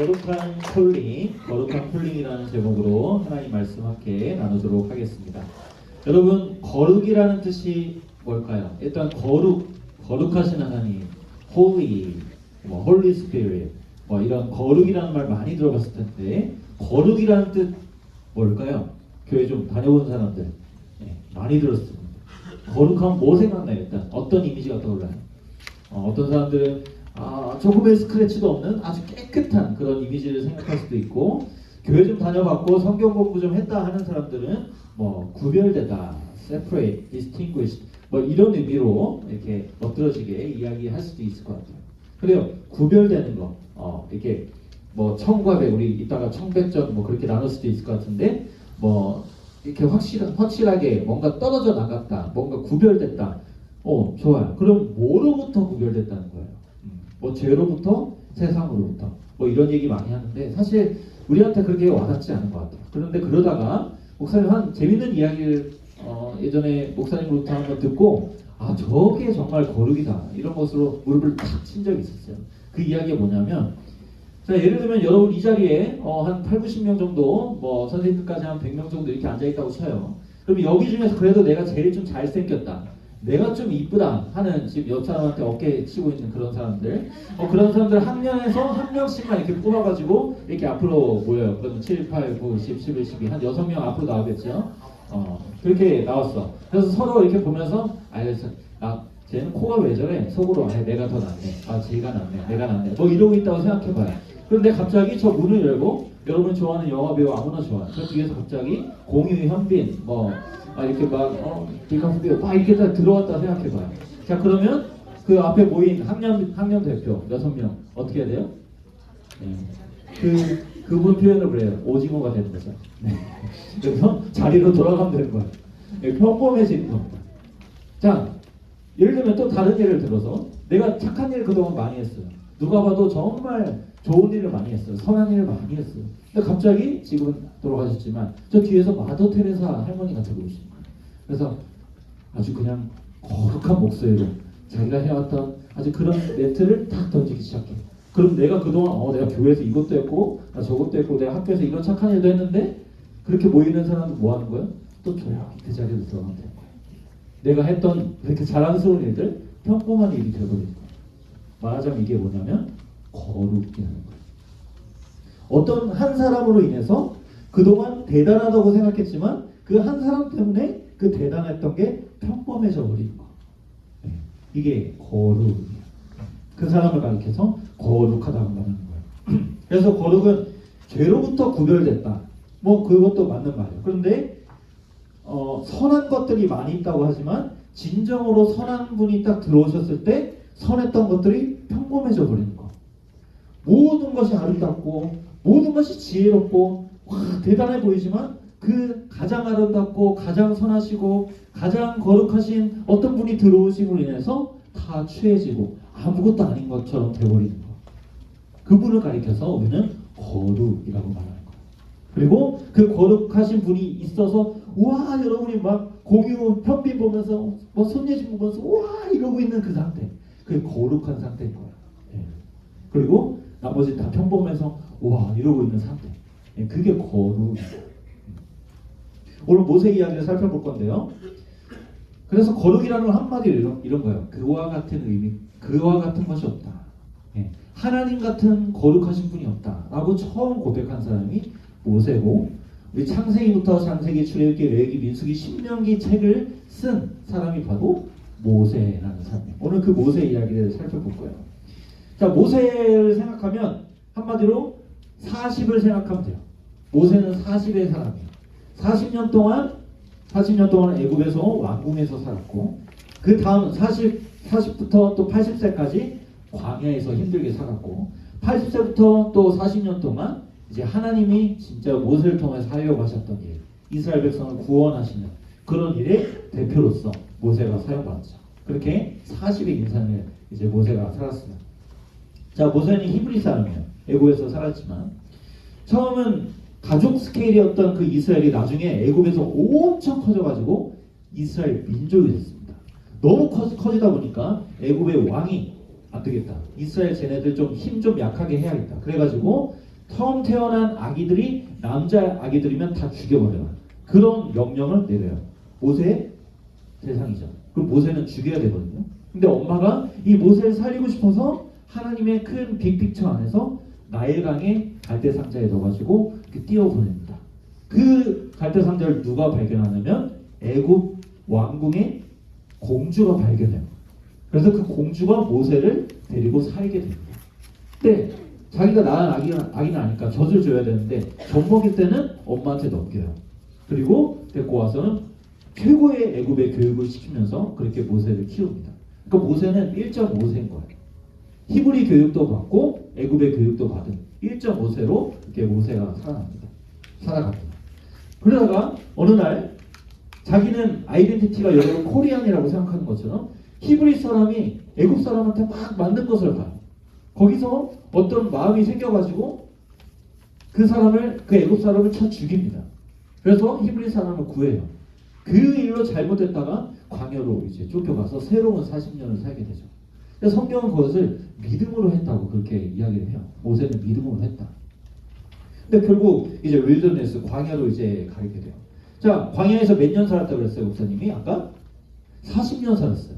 거룩한 콜링, 거룩한 콜링이라는 제목으로 하나님 말씀 함께 나누도록 하겠습니다. 여러분, 거룩이라는 뜻이 뭘까요? 일단 거룩, 거룩하신 하나님, holy, 뭐 holy spirit, 뭐 이런 거룩이라는 말 많이 들어봤을 텐데 거룩이라는 뜻 뭘까요? 교회 좀 다녀본 사람들 네, 많이 들었습니다. 거룩하면 뭐 생각나요? 일단 어떤 이미지가 떠올라요? 어, 어떤 사람들은 아, 조금의 스크래치도 없는 아주 깨끗한 그런 이미지를 생각할 수도 있고 교회 좀 다녀봤고 성경 공부 좀 했다 하는 사람들은 뭐 구별되다, separate, distinguished 뭐 이런 의미로 이렇게 멋들어지게 이야기할 수도 있을 것 같아요. 그래요. 구별되는 거, 어, 이렇게 뭐 청과 백 우리 이따가 청백전 뭐 그렇게 나눌 수도 있을 것 같은데 뭐 이렇게 확실 확실하게 뭔가 떨어져 나갔다, 뭔가 구별됐다. 어 좋아요. 그럼 뭐로부터 구별됐다는 거예요? 음, 뭐 죄로부터 세상으로부터 뭐 이런 얘기 많이 하는데 사실 우리한테 그렇게 와닿지 않은 것 같아요. 그런데 그러다가 목사님 한 재밌는 이야기를 어, 예전에 목사님으로부터 한번 듣고 아 저게 정말 거룩이다 이런 것으로 무릎을 탁 친 적이 있었어요. 그 이야기가 뭐냐면 자 예를 들면 여러분 이 자리에 어, 한 8, 90명 정도 뭐 선생님들까지 한 100명 정도 이렇게 앉아 있다고 쳐요. 그럼 여기 중에서 그래도 내가 제일 좀 잘생겼다. 내가 좀 이쁘다 하는 지금 옆 사람한테 어깨 치고 있는 그런 사람들 어, 그런 사람들 한 명에서 한 명씩만 이렇게 뽑아가지고 이렇게 앞으로 모여요. 그러면 7, 8, 9, 10, 11, 12, 한 6명 앞으로 나오겠죠. 어, 그렇게 나왔어. 그래서 서로 이렇게 보면서 알겠어. 아, 쟤는 코가 왜 저래? 속으로 아, 내가 더 낫네. 아, 쟤가 낫네. 내가 낫네. 뭐 이러고 있다고 생각해봐요. 그런데 갑자기 저 문을 열고 여러분 좋아하는 영화 배우 아무나 좋아. 저 뒤에서 갑자기 공유, 현빈, 뭐 아, 이렇게 막 어, 배우 막 이렇게 다 들어왔다 생각해봐요. 자 그러면 그 앞에 모인 학년 학년 대표 여섯 명 어떻게 해야 돼요? 네. 그 그분 표현을 그래요. 오징어가 되는 거죠. 네. 그래서 자리로 돌아가면 되는 거예요. 네, 평범해지는 겁니다. 자, 예를 들면 또 다른 예를 들어서 내가 착한 일 그동안 많이 했어요. 누가 봐도 정말 좋은 일을 많이 했어요. 선한 일을 많이 했어요. 근데 갑자기 지금은 돌아가셨지만 저 뒤에서 마더 테레사 할머니가 되고 계신 거예요. 그래서 아주 그냥 거룩한 목소리로 자기가 해왔던 아주 그런 멘트를 탁 던지기 시작해요. 그럼 내가 그동안 어 내가 교회에서 이것도 했고 나 저것도 했고 내가 학교에서 이런 착한 일도 했는데 그렇게 모이는 사람은 뭐 하는 거예요? 또 조용히 그 자리로 들어가면 되는 거예요. 내가 했던 그렇게 자랑스러운 일들 평범한 일이 되어버리는 거예요. 말하자면 이게 뭐냐면 거룩이라는 거예요. 어떤 한 사람으로 인해서 그동안 대단하다고 생각했지만 그 한 사람 때문에 그 대단했던 게 평범해져 버리는 거. 네. 이게 거룩이에요. 그 사람을 가리켜서 거룩하다고 말하는 거예요. 그래서 거룩은 죄로부터 구별됐다. 뭐 그것도 맞는 말이에요. 그런데 어, 선한 것들이 많이 있다고 하지만 진정으로 선한 분이 딱 들어오셨을 때 선했던 것들이 평범해져 버리는 거. 모든 것이 아름답고 모든 것이 지혜롭고 와 대단해 보이지만 그 가장 아름답고 가장 선하시고 가장 거룩하신 어떤 분이 들어오심으로 인해서 다 취해지고 아무것도 아닌 것처럼 돼버리는 거. 그분을 가리켜서 우리는 거룩이라고 말하는 거예요. 그리고 그 거룩하신 분이 있어서 와 여러분이 막 공유 편빈 보면서 뭐 손예진 보면서 와 이러고 있는 그 상태. 그게 거룩한 상태인 거예요. 예. 그리고 나머지 다 평범해서 와 이러고 있는 상태. 예, 그게 거룩이에요. 오늘 모세 이야기를 살펴볼 건데요. 그래서 거룩이라는 건 한마디로 이런, 이런 거예요. 그와 같은 의미, 그와 같은 것이 없다. 예, 하나님 같은 거룩하신 분이 없다라고 처음 고백한 사람이 모세고 우리 창세기부터 창세기, 출애굽기, 레위기, 민수기, 신명기 책을 쓴 사람이 바로 모세라는 사람이에요. 오늘 그 모세 이야기를 살펴볼 거예요. 자, 모세를 생각하면 한마디로 40을 생각하면 돼요. 모세는 40의 사람이에요. 40년 동안 40년 동안 애굽에서 왕궁에서 살았고 그 다음 40 40부터 또 80세까지 광야에서 힘들게 살았고 80세부터 또 40년 동안 이제 하나님이 진짜 모세를 통해 사용하고 하셨던 일 이스라엘 백성을 구원하시는 그런 일의 대표로서 모세가 사용받았죠. 그렇게 40의 인생을 이제 모세가 살았습니다. 자 모세는 히브리 사람이에요. 애굽에서 살았지만 처음은 가족 스케일이었던 그 이스라엘이 나중에 애굽에서 엄청 커져가지고 이스라엘 민족이 됐습니다. 너무 커, 커지다 보니까 애굽의 왕이 안 되겠다. 이스라엘 쟤네들 좀힘좀 약하게 해야겠다. 그래가지고 처음 태어난 아기들이 남자 아기들이면 다 죽여버려요. 그런 명령을 내려요. 모세의 대상이죠. 그럼 모세는 죽여야 되거든요. 근데 엄마가 이 모세를 살리고 싶어서 하나님의 큰 빅픽처 안에서 나일강에 갈대 상자에 넣어가지고 이렇게 띄워 보냅니다. 그 갈대 상자를 누가 발견하냐면 애굽 왕궁의 공주가 발견해요. 그래서 그 공주가 모세를 데리고 살게 됩니다. 근데 자기가 낳은 아기는, 아기는 아니까 젖을 줘야 되는데 젖 먹일 때는 엄마한테 넘겨요. 그리고 데리고 와서는 최고의 애굽의 교육을 시키면서 그렇게 모세를 키웁니다. 그러니까 모세는 1.5세인 거예요. 히브리 교육도 받고 애굽의 교육도 받은 1.5세로 이렇게 모세가 살아납니다. 살아갑니다. 그러다가 어느 날 자기는 아이덴티티가 여러분 코리안이라고 생각하는 것처럼 히브리 사람이 애굽 사람한테 막 맞는 것을 봐요. 거기서 어떤 마음이 생겨가지고 그 사람을 그 애굽 사람을 쳐 죽입니다. 그래서 히브리 사람을 구해요. 그 일로 잘못했다가 광야로 이제 쫓겨가서 새로운 40년을 살게 되죠. 근데 성경은 그것을 믿음으로 했다고 그렇게 이야기를 해요. 모세는 믿음으로 했다. 근데 결국 이제 윌더네스 광야로 이제 가게 돼요. 자, 광야에서 몇 년 살았다고 그랬어요, 목사님이? 아까 40년 살았어요.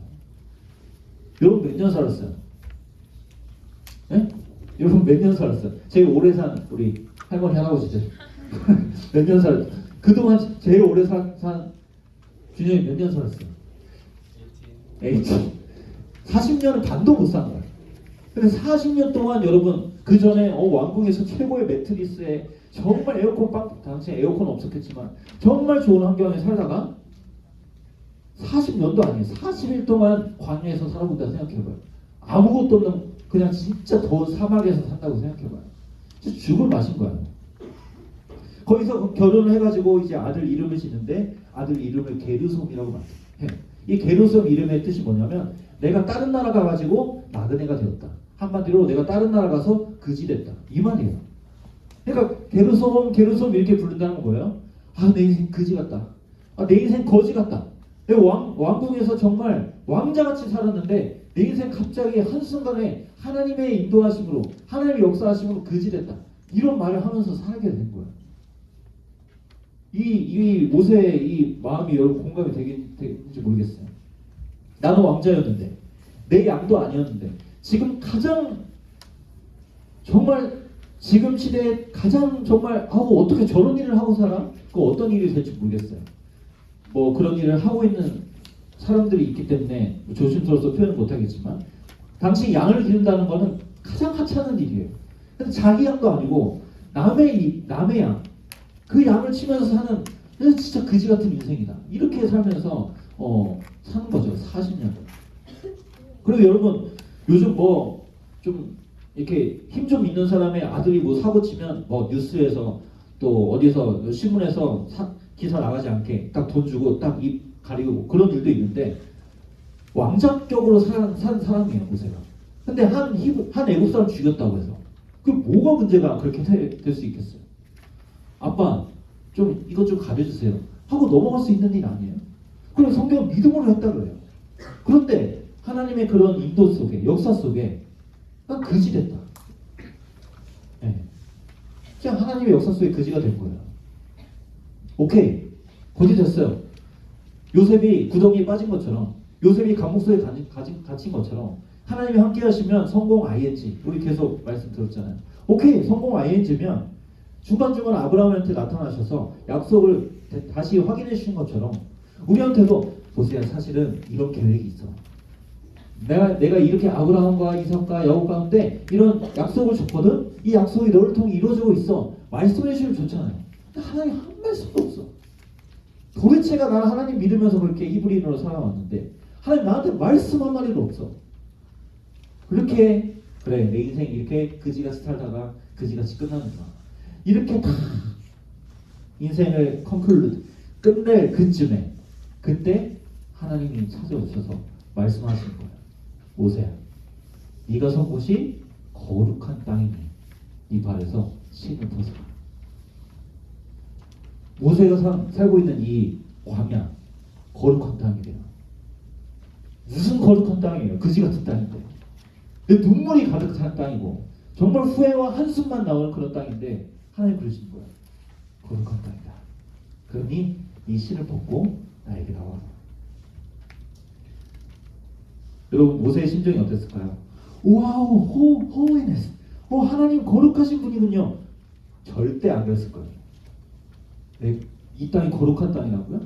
여러분 몇 년 살았어요? 예? 여러분 몇 년 살았어요? 제일 오래 산 우리 할머니 할아버지들 몇년 살? 그동안 제일 오래 산, 산 균형이 몇 년 살았어요? 18. 40년은 반도 못산 거예요. 근데 40년 동안 여러분 그 전에 어, 왕궁에서 최고의 매트리스에 정말 에어컨 빵 당시 에어컨 없었겠지만 정말 좋은 환경에 살다가 40년도 아니에요. 40일 동안 광야에서 살아본다 생각해봐요. 아무것도 없는 그냥 진짜 더운 사막에서 산다고 생각해봐요. 진짜 죽을 맛인 거예요. 거기서 결혼을 해가지고 이제 아들 이름을 짓는데 아들 이름을 게르솜이라고 해요. 이 게르솜 이름의 뜻이 뭐냐면 내가 다른 나라 가가지고 나그네가 되었다. 한마디로 내가 다른 나라 가서 그지 됐다. 이 말이에요. 그러니까 게르솜 게르솜 이렇게 부른다는 건 뭐예요? 아 내 인생 그지 같다. 아 내 인생 거지 같다. 왕 왕궁에서 정말 왕자같이 살았는데 내 인생 갑자기 한 순간에 하나님의 인도하심으로 하나님의 역사하심으로 그지 됐다. 이런 말을 하면서 살게 된 거예요. 이, 이 모세의 이 마음이 여러분 공감이 되긴, 되는지 모르겠어요. 나는 왕자였는데, 내 양도 아니었는데, 지금 가장, 정말, 지금 시대에 가장 정말, 아우, 어떻게 저런 일을 하고 살아? 그 어떤 일이 될지 모르겠어요. 뭐 그런 일을 하고 있는 사람들이 있기 때문에 뭐 조심스러워서 표현 못하겠지만, 당시 양을 기른다는 거는 가장 하찮은 일이에요. 근데 자기 양도 아니고, 남의, 이- 남의 양, 그 양을 치면서 사는 어, 진짜 그지 같은 인생이다. 이렇게 살면서 어, 사는 거죠. 40년. 그리고 여러분 요즘 뭐 좀 이렇게 힘 좀 있는 사람의 아들이 뭐 사고 치면 뭐 뉴스에서 또 어디서 신문에서 사- 기사 나가지 않게 딱 돈 주고 딱 입 가리고 그런 일도 있는데 왕자격으로 산, 산 사람이에요 모세가. 근데 한, 한 애국 사람 죽였다고 해서 그 뭐가 문제가 그렇게 될 수 있겠어요? 아빠 좀 이것 좀 가르쳐주세요 하고 넘어갈 수 있는 일 아니에요? 그럼 성경 믿음으로 했다 그래요. 그런데 하나님의 그런 인도 속에 역사 속에 난 그지 됐다. 예. 그냥 하나님의 역사 속에 그지가 된 거예요. 오케이 거지 됐어요. 요셉이 구덩이에 빠진 것처럼 요셉이 감옥 속에 갇힌, 갇힌, 갇힌 것처럼 하나님이 함께 하시면 성공 ING 우리 계속 말씀 들었잖아요. 오케이 성공 ING면 중간중간 아브라함한테 나타나셔서 약속을 대- 다시 확인해 주신 것처럼 우리한테도 보세요. 사실은 이런 계획이 있어. 내가 내가 이렇게 아브라함과 이삭과 야곱 가운데 이런 약속을 줬거든? 이 약속이 너를 통해 이루어지고 있어. 말씀해 주시면 좋잖아요. 근데 하나님 한 말씀도 없어. 도대체가 나는 하나님 믿으면서 그렇게 히브리인으로 살아왔는데 하나님 나한테 말씀 한 마디도 없어. 그렇게 그래 내 인생 이렇게 그지같이 살다가 그지같이 끝나는구나 이렇게 다 인생을 컨클루드 끝낼 그쯤에 그때 하나님이 찾아오셔서 말씀하시는 거예요. 모세야, 네가 선 곳이 거룩한 땅이니 네 발에서 신을 벗어라. 모세가 살- 살고 있는 이 광야 거룩한 땅이래요. 무슨 거룩한 땅이에요? 그지 같은 땅인데. 눈물이 가득 찬 땅이고 정말 후회와 한숨만 나오는 그런 땅인데 하나님 그러신 거예요. 거룩한 땅이다. 그러니 이 신을 벗고 나에게 나와라. 여러분 모세의 심정이 어땠을까요? 와우 호 호이네스. 어 하나님 거룩하신 분이군요. 절대 안 그랬을 거예요. 네, 이 땅이 거룩한 땅이라고요?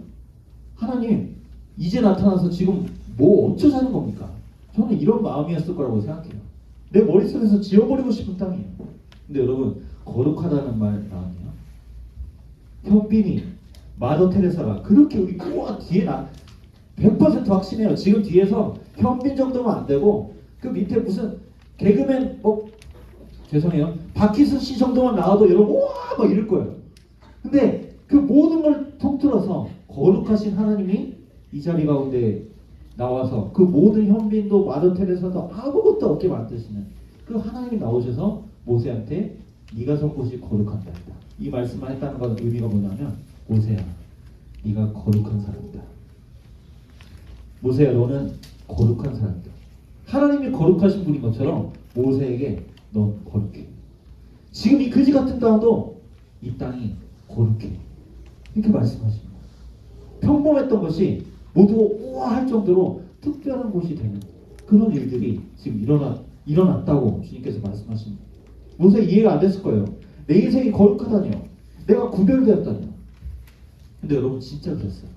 하나님 이제 나타나서 지금 뭐 어쩌자는 겁니까? 저는 이런 마음이었을 거라고 생각해요. 내 머릿속에서 지워버리고 싶은 땅이에요. 근데 여러분 거룩하다는 말 나왔네요. 현빈이 마더 테레사가 그렇게 우리 우와 뒤에 나 100% 확신해요. 지금 뒤에서 현빈 정도면 안 되고 그 밑에 무슨 개그맨 뭐 죄송해요. 박희순 씨 정도만 나와도 여러분 우와 막 이럴 거예요. 근데 그 모든 걸 통틀어서 거룩하신 하나님이 이 자리 가운데 나와서 그 모든 현빈도 마더 테레사도 아무것도 없게 만드시는 그 하나님이 나오셔서 모세한테 네가 선 곳이 거룩한다 했다. 이 말씀을 했다는 건 의미가 뭐냐면 모세야 네가 거룩한 사람이다. 모세야 너는 거룩한 사람이다. 하나님이 거룩하신 분인 것처럼 모세에게 넌 거룩해. 지금 이 그지 같은 땅도 이 땅이 거룩해. 이렇게 말씀하십니다. 평범했던 것이 모두 우아할 정도로 특별한 곳이 되는 그런 일들이 지금 일어나 일어났다고 주님께서 말씀하십니다. 모세 이해가 안 됐을 거예요. 내 인생이 거룩하다니요. 내가 구별되었다니요. 근데 여러분 진짜 그랬어요.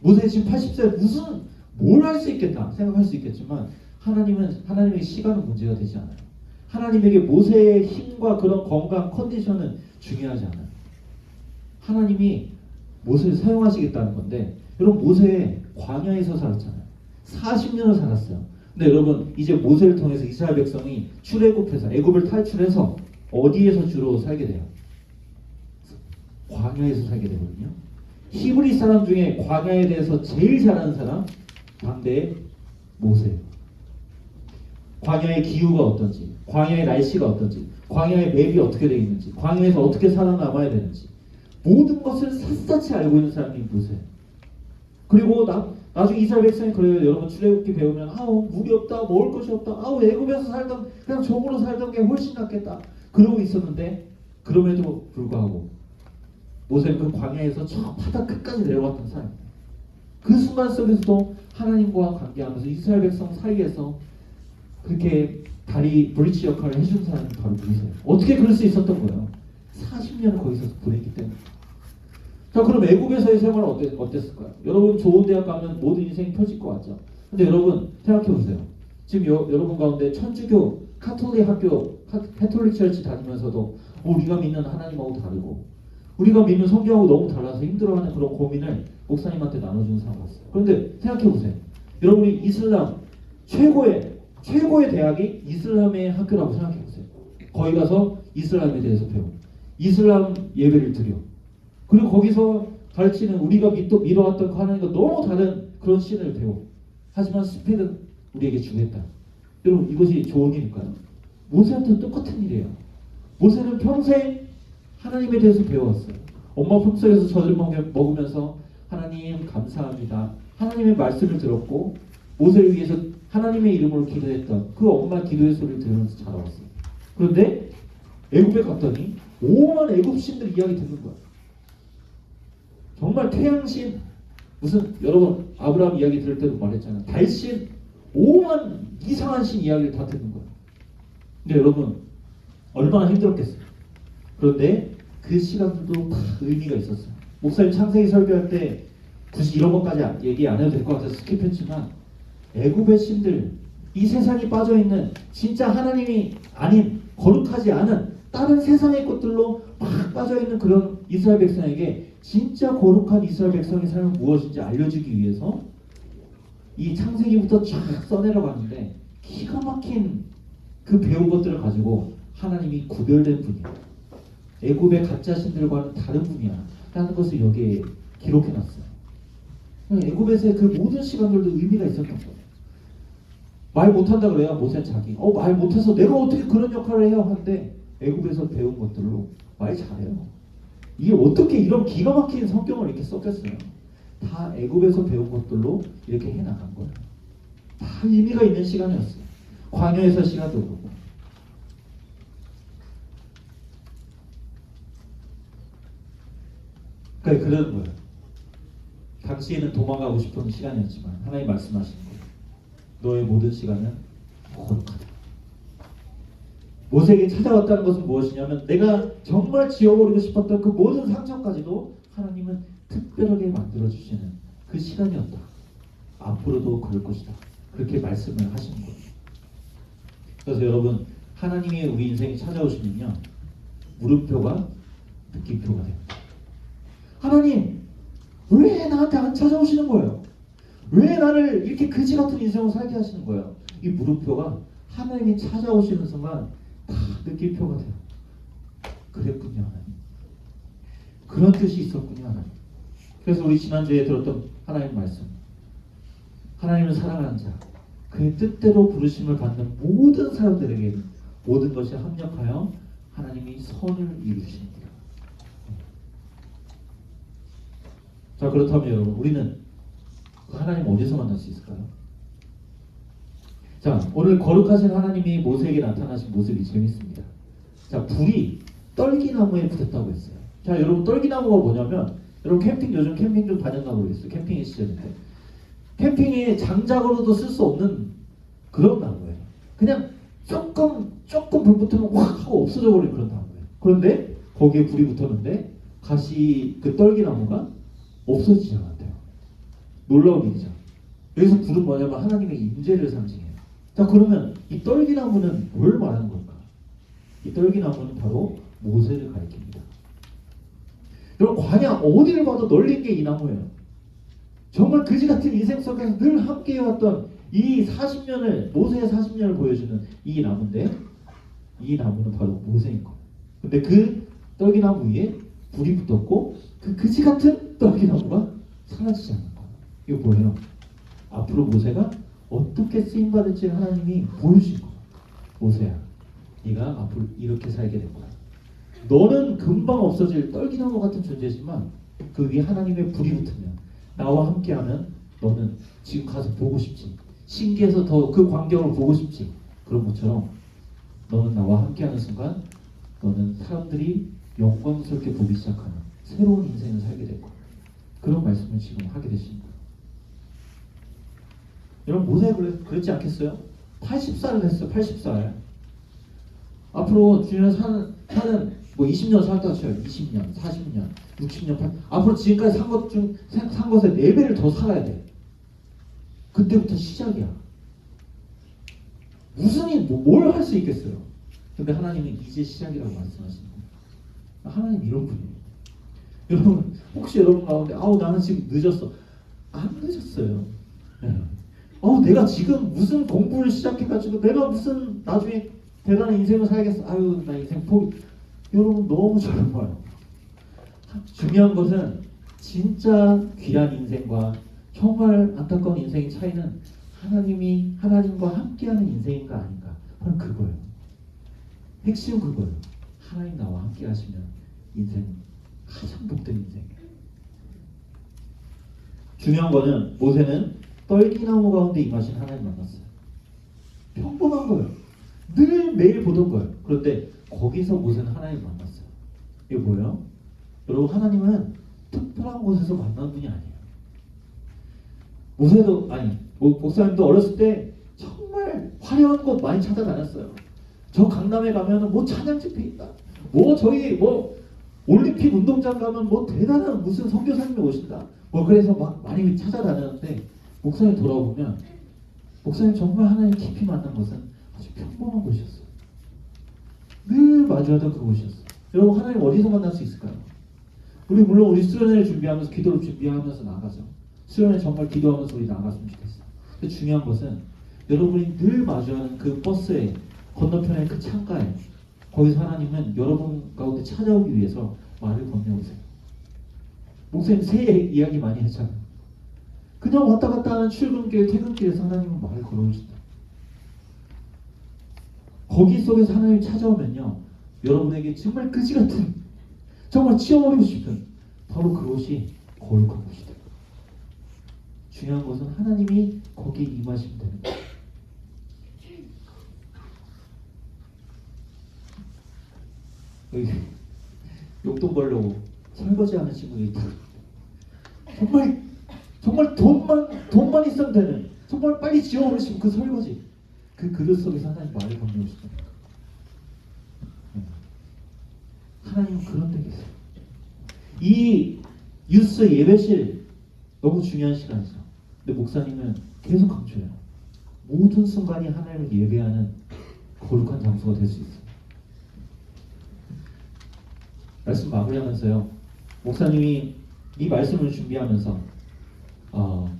모세 지금 80세 무슨 뭘 할 수 있겠다 생각할 수 있겠지만 하나님은 하나님의 시간은 문제가 되지 않아요. 하나님에게 모세의 힘과 그런 건강 컨디션은 중요하지 않아요. 하나님이 모세를 사용하시겠다는 건데 여러분 모세 광야에서 살았잖아요. 40년을 살았어요. 근데 여러분 이제 모세를 통해서 이스라엘 백성이 출애굽해서 애굽을 탈출해서 어디에서 주로 살게 돼요? 광야에서 살게 되거든요. 히브리 사람 중에 광야에 대해서 제일 잘하는 사람 반대 모세예요. 광야의 기후가 어떤지, 광야의 날씨가 어떤지, 광야의 맵이 어떻게 되어 있는지, 광야에서 어떻게 살아남아야 되는지 모든 것을 샅샅이 알고 있는 사람이 모세예요. 그리고 나, 나중에 이스라엘 백성이 그래요. 여러분 출애굽기 배우면 아우 물이 없다, 먹을 것이 없다, 아우 애굽에서 살던 그냥 종으로 살던 게 훨씬 낫겠다. 그러고 있었는데 그럼에도 불구하고 모세는 그 광야에서 저 바다 끝까지 내려왔던 사람입니다. 그 순간 속에서도 하나님과 관계하면서 이스라엘 백성 사이에서 그렇게 다리 브리지 역할을 해준 사람이 바로 모세예요. 어떻게 그럴 수 있었던 거예요? 40년을 거기서 보냈기 때문에. 자 그럼 애국에서의 생활은 어땠, 어땠을까요? 여러분 좋은 대학 가면 모든 인생이 펴질 것 같죠? 근데 여러분 생각해 보세요. 지금 여, 여러분 가운데 천주교 카톨릭 학교 카, 캐톨릭 철치 다니면서도 우리가 믿는 하나님하고 다르고 우리가 믿는 성경하고 너무 달라서 힘들어하는 그런 고민을 목사님한테 나눠주는 사람 봤어요. 그런데 생각해 보세요. 여러분이 이슬람 최고의 최고의 대학이 이슬람의 학교라고 생각해 보세요. 거기 가서 이슬람에 대해서 배워. 이슬람 예배를 드려. 그리고 거기서 가르치는 우리가 믿, 믿어왔던 그 하나님과 너무 다른 그런 신을 배워. 하지만 스펙은 우리에게 주겠다. 여러분 이것이 좋은 일일까요? 모세한테 똑같은 일이에요. 모세는 평생 하나님에 대해서 배워왔어요. 엄마 품속에서 젖을 먹으면서 하나님 감사합니다. 하나님의 말씀을 들었고 모세를 위해서 하나님의 이름으로 기도했던 그 엄마 기도의 소리를 들으면서 자라왔어요. 그런데 애굽에 갔더니 오만 애굽 신들 이야기 듣는 거야. 정말 태양신 무슨 여러분 아브라함 이야기 들을 때도 말했잖아요. 달신 오만 이상한 신 이야기를 다 듣는 거야. 근데 여러분 얼마나 힘들었겠어요. 그런데 그 시간들도 다 의미가 있었어요. 목사님 창세기 설교할 때 굳이 이런 것까지 안- 얘기 안 해도 될 것 같아서 스킵했지만 애굽의 신들 이 세상에 빠져 있는 진짜 하나님이 아닌 거룩하지 않은 다른 세상의 것들로 막 빠져 있는 그런 이스라엘 백성에게 진짜 거룩한 이스라엘 백성의 삶은 무엇인지 알려주기 위해서 이 창세기부터 쫙 써내려가는데 기가 막힌 그 배운 것들을 가지고 하나님이 구별된 분이야. 애굽의 가짜 신들과는 다른 분이야. 라는 것을 여기에 기록해놨어요. 애굽에서의 그 모든 시간들도 의미가 있었던 거예요. 말 못한다 그래요 모세 자기. 어 말 못해서 내가 어떻게 그런 역할을 해요 하는데 애굽에서 배운 것들로 말 잘해요. 이게 어떻게 이런 기가 막힌 성경을 이렇게 썼겠어요? 다 애굽에서 배운 것들로 이렇게 해 나간 거예요. 다 의미가 있는 시간이었어요. 광야에서 시간도 그렇고. 그러니까 그러는 거예요. 당시에는 도망가고 싶은 시간이었지만 하나님 말씀하시는 거예요. 너의 모든 시간은 거룩하다. 모세에게 찾아왔다는 것은 무엇이냐면 내가 정말 지워버리고 싶었던 그 모든 상처까지도 하나님은 특별하게 만들어 주시는 그 시간이었다. 앞으로도 그럴 것이다. 그렇게 말씀을 하시는 거예요. 그래서 여러분 하나님이 우리 인생에 찾아오시면요 물음표가 느낌표가 됩니다. 하나님 왜 나한테 안 찾아오시는 거예요? 왜 나를 이렇게 그지 같은 인생을 살게 하시는 거예요? 이 물음표가 하나님이 찾아오시는 순간 다 느낌표가 돼요. 그랬군요 하나님. 그런 뜻이 있었군요 하나님. 그래서 우리 지난주에 들었던 하나님 말씀 하나님을 사랑하는 자 그의 뜻대로 부르심을 받는 모든 사람들에게 모든 것이 합력하여 하나님이 선을 이루십니다. 자 그렇다면 여러분 우리는 그 하나님 어디서 만날 수 있을까요? 자 오늘 거룩하신 하나님이 모세에게 나타나신 모습이 재밌습니다. 자 불이 떨기나무에 붙었다고 했어요. 자 여러분 떨기나무가 뭐냐면 여러분 캠핑 요즘 캠핑 좀 다녔나 모르겠어요. 캠핑의 시절인데 캠핑에 장작으로도 쓸 수 없는 그런 나무예요. 그냥 조금 조금 불 붙으면 확 하고 없어져 버리는 그런 나무예요. 그런데 거기에 불이 붙었는데 가시 그 떨기나무가 없어지지 않았대요. 놀라운 일이죠. 여기서 불은 뭐냐면 하나님의 임재를 상징해요. 자 그러면 이 떨기나무는 뭘 말하는 걸까? 이 떨기나무는 바로 모세를 가리킵니다. 여러분 광야 어디를 봐도 널린 게 이 나무예요. 정말 그지 같은 인생 속에서 늘 함께 해왔던 이 40년을 모세의 40년을 보여주는 이 나무인데 이 나무는 바로 모세인 거예요. 근데 그 떨기나무 위에 불이 붙었고 그 그지 같은 떨기나무가 사라지지 않는 거예요. 이거 뭐예요? 앞으로 모세가 어떻게 쓰임 받을지 하나님이 보여주신 거예요. 모세야, 네가 앞으로 이렇게 살게 될 거야. 너는 금방 없어질 떨기나무 같은 존재지만 그 위에 하나님의 불이 붙으면 나와 함께하면 너는 지금 가서 보고 싶지 신기해서 더 그 광경을 보고 싶지 그런 것처럼 너는 나와 함께하는 순간 너는 사람들이 영광스럽게 보기 시작하는 새로운 인생을 살게 될 거야 그런 말씀을 지금 하게 되십니다 여러분 모세가 그랬, 그랬지 않겠어요? 80살을 했어요 80살 앞으로 주변에 사는, 사는 뭐 20년 살다 쳐요. 20년, 40년, 60년, 8 앞으로 지금까지 산 것 중, 산, 산 것의 4배를 더 살아야 돼. 그때부터 시작이야. 무슨 일, 뭐, 뭘할 수 있겠어요? 근데 하나님은 이제 시작이라고 말씀하시는 거예요. 하나님 이런 분이에요. 여러분, 혹시 여러분 가운데, 아우, 나는 지금 늦었어. 안 늦었어요. 네. 어, 내가 지금 무슨 공부를 시작해가지고 내가 무슨 나중에 대단한 인생을 살겠어. 아유, 나 인생 포기. 여러분 너무 잘 봐요. 중요한 것은 진짜 귀한 인생과 정말 안타까운 인생의 차이는 하나님이 하나님과 함께하는 인생인가 아닌가. 바로 그거예요. 핵심 그거예요. 하나님 나와 함께 하시면 인생 가장 복된 인생이에요. 중요한 거는 모세는 떨기나무 가운데 임하신 하나님 만났어요. 평범한 거예요. 늘 매일 보던 거예요. 그런데 거기서 모세는 하나님 만났어요. 이게 뭐예요? 여러분 하나님은 특별한 곳에서 만나는 분이 아니에요. 모세도 아니 모- 목사님도 어렸을 때 정말 화려한 곳 많이 찾아다녔어요. 저 강남에 가면은 뭐 찬양 집회 있다. 뭐 저희 뭐 올림픽 운동장 가면 뭐 대단한 무슨 선교사님이 오신다. 뭐 그래서 막 많이 찾아다녔는데 목사님 돌아보면 목사님 정말 하나님 깊이 만난 것은 아주 평범한 곳이었어요. 늘 마주하던 그곳이었어요. 여러분 하나님 어디서 만날 수 있을까요? 우리 물론 우리 수련회를 준비하면서 기도를 준비하면서 나가죠. 수련회 정말 기도하면서 우리 나갔으면 좋겠어요. 중요한 것은 여러분이 늘 마주하는 그 버스의 건너편의 그 창가에 거기서 하나님은 여러분 가운데 찾아오기 위해서 말을 건네오세요. 목사님 새 이야기 많이 했잖아요. 그냥 왔다 갔다 하는 출근길, 퇴근길에서 하나님은 말을 걸어오신다. 거기 속에서 하나님이 찾아오면요, 여러분에게 정말 그지 같은, 정말 치워버리고 싶은 바로 그곳이 거룩한 곳이 돼요. 중요한 것은 하나님이 거기에 임하시면 되는 거예요. 용돈 벌려고 설거지하는 친구들이 있다. 정말 정말 돈만 돈만 있으면 되는 정말 빨리 지어버리시면 그 설거지 그 그릇 속에서 하나님 말을 건네오시다. 하나님은 그런 데 계세요. 이 유스 예배실 너무 중요한 시간이죠. 근데 목사님은 계속 강조해요. 모든 순간이 하나님을 예배하는 거룩한 장소가 될 수 있어요. 말씀 마무리하면서요. 목사님이 이 말씀을 준비하면서 어,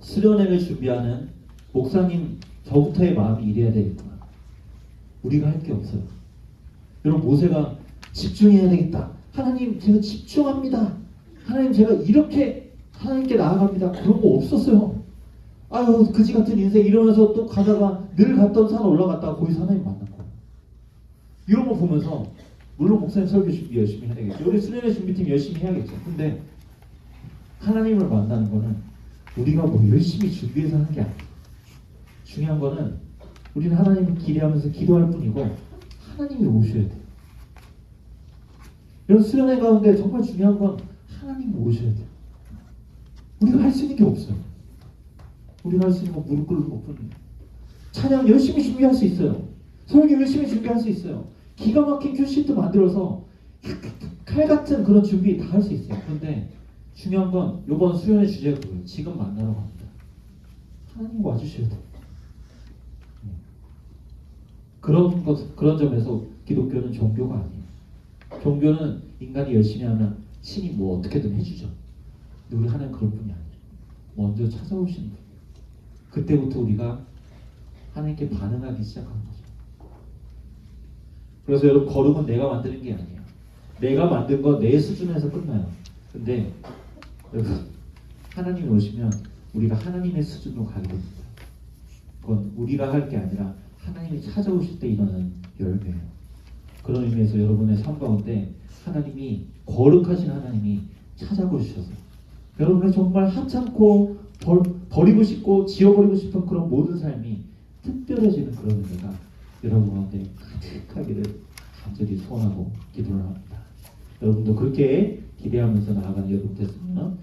수련회를 준비하는 목사님 저부터의 마음이 이래야 되겠구나. 우리가 할 게 없어요. 여러분 모세가 집중해야 되겠다. 하나님 제가 집중합니다. 하나님 제가 이렇게 하나님께 나아갑니다. 그런 거 없었어요. 아유 그지 같은 인생 이러면서 또 가다가 늘 갔던 산 올라갔다가 거기서 하나님 거예요. 이런 거 보면서 물론 목사님 설교 준비 열심히 해야 되겠죠. 우리 수련회 준비팀 열심히 해야겠죠. 근데 하나님을 만나는 거는 우리가 뭐 열심히 준비해서 하는 게 아니에요. 중요한 거는 우리는 하나님을 기대하면서 기도할 뿐이고 하나님이 오셔야 돼요. 여러분 수련회 가운데 정말 중요한 건 하나님이 오셔야 돼요. 우리가 할 수 있는 게 없어요. 우리가 할 수 있는 건 무릎 꿇는 것뿐이에요. 찬양 열심히 준비할 수 있어요. 설교 열심히 준비할 수 있어요. 기가 막힌 큐시트 만들어서 칼 같은 그런 준비 다 할 수 있어요. 그런데 중요한 건 이번 수련의 주제가 뭐예요? 지금 만나러 갑니다. 하나님 와주셔야 돼요. 그런 것 그런 점에서 기독교는 종교가 아니에요. 종교는 인간이 열심히 하면 신이 뭐 어떻게든 해주죠. 근데 우리 하나님 그런 분이 아니에요. 먼저 찾아오시는 분. 그때부터 우리가 하나님께 반응하기 시작하는 거죠. 그래서 여러분 거룩은 내가 만드는 게 아니에요. 내가 만든 거내 수준에서 끝나요. 근데 여러분 하나님이 오시면 우리가 하나님의 수준으로 가게 됩니다. 그건 우리가 할 게 아니라 하나님이 찾아오실 때 일어나는 열매예요. 그런 의미에서 여러분의 삶 가운데 하나님이 거룩하신 하나님이 찾아오셔서 여러분의 정말 하찮고 벌, 버리고 싶고 지워버리고 싶은 그런 모든 삶이 특별해지는 그런 은혜가 여러분 가운데 가득하기를 간절히 소원하고 기도를 합니다. 여러분도 그렇게 기대하면서 나아가는 여러분 됐으면